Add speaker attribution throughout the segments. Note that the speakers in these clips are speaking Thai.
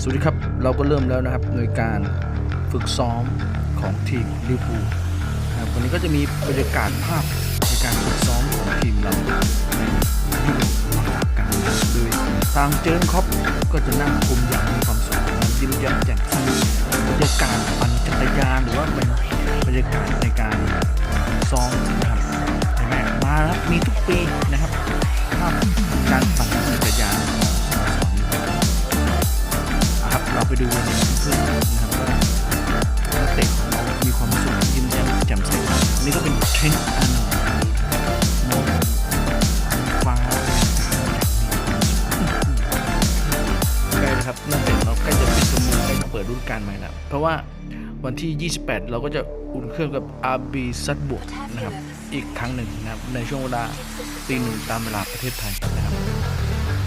Speaker 1: สวัสดีครับ เราก็เริ่มแล้วนะครับในการฝึกซ้อมของทีมลิเวอร์พูลนะครับวันนี้ก็จะมีบรรยากาศภาพในการฝึกซ้อมของทีมเราในยุโรปมาฝากกันโดยทางเจอร์นครอปก็จะนั่งคุมอย่างมีความสุขยิ้มแย้มแจ่มใสบรรยากาศปั่นจักรยานหรือว่าเป็น ไปดูกันเพื่อนนะครับว่านักเตะของเรามีความสุขยิ้มแย้มแจ่มใสอันนี่ก็เป็นเทรนด์อันหนึ่งมองฟ้าใกล้นะครับนักเตะเราใกล้จะปิดสมุนใกล้จะเปิดฤดูกาลใหม่แล้วเพราะว่าวันที่ 28 เราก็จะอุ่นเครื่องกับอาร์บีซัดบวกนะครับ อีกครั้งหนึ่งนะครับ ในช่วงเวลาตีหนึ่งตามเวลาประเทศไทยนะครับ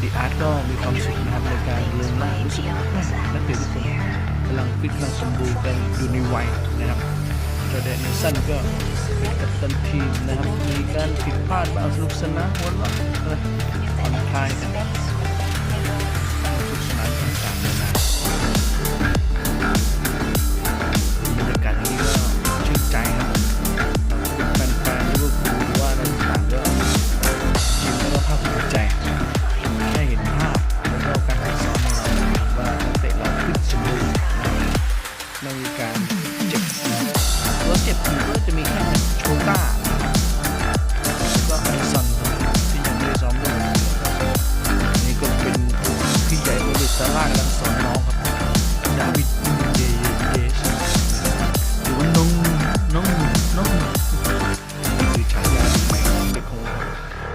Speaker 1: ดีอาร์ตก็มีความสุขนะครับในการเรียนมารู้สึกว่าแม่นักเตะทุกคนกำลังฟิตกำลังสมบูรณ์กันอยู่ในวัยนะครับจอร์แดนนิสันก็เป็นกัปตันทีมนะครับมีการผิดพลาดบางสนุกสนานหัวเราะผ่อนคลายกัน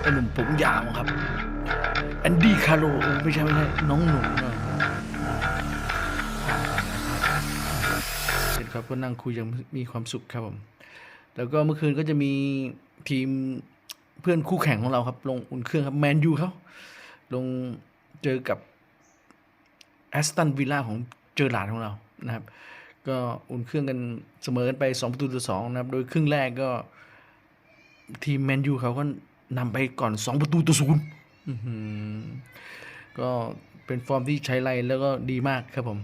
Speaker 1: อ้หนุ่มผมยาวครับแอนดี้คาร์โลไม่ใช่ไม่ใช่น้องหนุ่มนะเสร็จครับก็นั่งคุยยังมีความสุขครับผมแล้วก็เมื่อคืนก็จะมีทีมเพื่อนคู่แข่งของเราครับ ลงอุ่นเครื่องครับแมนยูเขาลงเจอกับแอสตันวิลล่าของเจอหลาดของเรานะครับ ก็อุ่นเครื่องกันเสมอกันไป 2 ประตูต่อ2นะครับ โดยครึ่งแรกก็ทีมแมนยูเขาก็ นำไปก่อน 2 ประตูต่อศูนย์ก็เป็นฟอร์มที่ใช้ไรแล้วก็ดีมากครับผม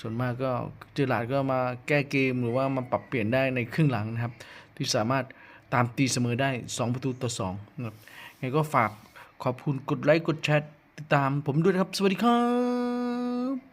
Speaker 1: ส่วนมากก็เจอหลาดก็มาแก้เกมหรือว่ามาปรับเปลี่ยนได้ในครึ่งหลังนะครับ ที่สามารถตามตีเสมอได้ 2 ประตูต่อ2นะครับไงก็ฝากขอบคุณกดไลค์กดแชร์ติดตามผมด้วยนะครับ สวัสดีครับ